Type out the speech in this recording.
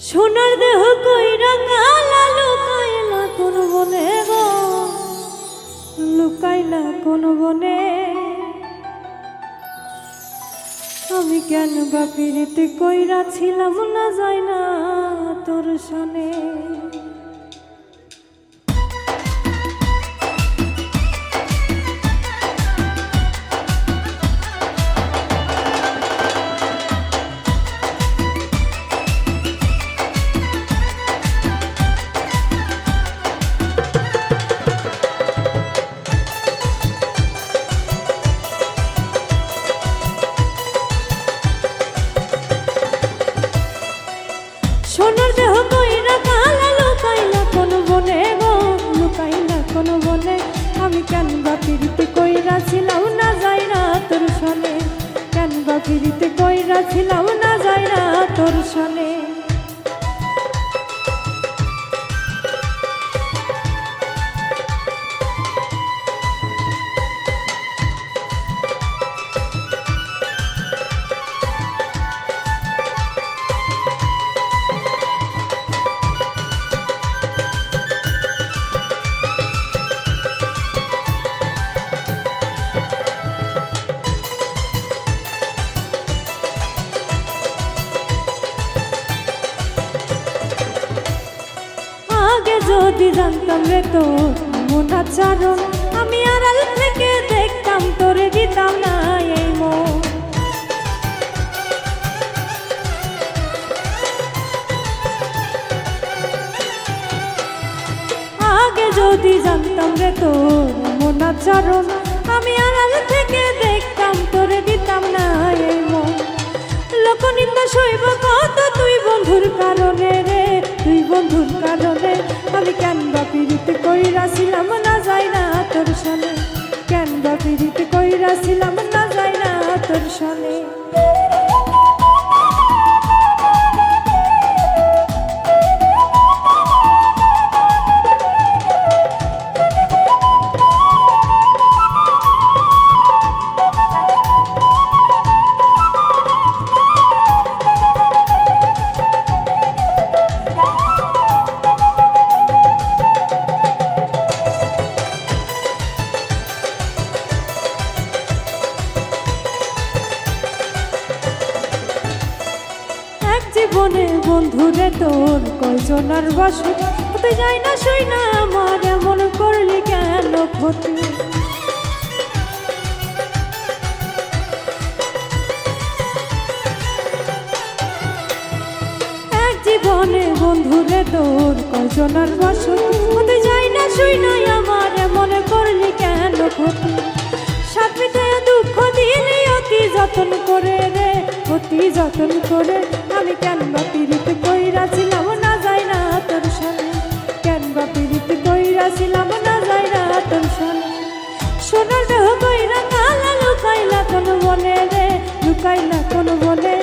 সোনার দেহ কই কইরা লালু লুকাইলা কোন বনে গো? লুকাইলা কোন বনে? আমি কেন বা পিড়িতে কইরা ছিলাম না যায় না তোর সনে? সোনার দেহ কইরা কালা লুকাইলা কোন বনে গো, লুকাইলা কোন বনে। আমি কেন বা পিড়িতে কইরা ছিলাম না যাই না তোর সনে। কেন বা পিড়িতে কইরা ছিলাম না যাই না তোর সনে। যদি জানতাম রে তো মন আচরণ আমি আড়াল থেকে দেখতাম তোরে দিতাম না এই মন। আগে যদি জানতাম রে তোর মন আচরণ আমি লোকনিন্দা সইব, কত তুই বন্ধুর কারণে রে তুই বন্ধুর কারণে। আমি কেন বা পীড়িত কইরাছিলাম না যাই না তোর সামনে কেন বা পীড়িত কইরাছিলাম না যাই না তোর সনে। জীবনে বন্ধুরে তোর কয়জনার বসে হতে যায় না সই না আমার, এমন করলি কেন ক্ষতি? জীবনে বন্ধুরে তোর যায় না সই না আমার করলি কেন ক্ষতি? মিটায় দুঃখ দিলে অতি যত্ন করে রে, অতি যত্ন করে। আমি কেন বা পিড়িতে কইরাছিলাম না যাই না তোর সনে কেন বা পিড়িতে কইরাছিলাম না যাই না তোর সনে সোনার দেহ কইরা কালা লুকাইলা কোন বনে রে, লুকাইলা কোন বনে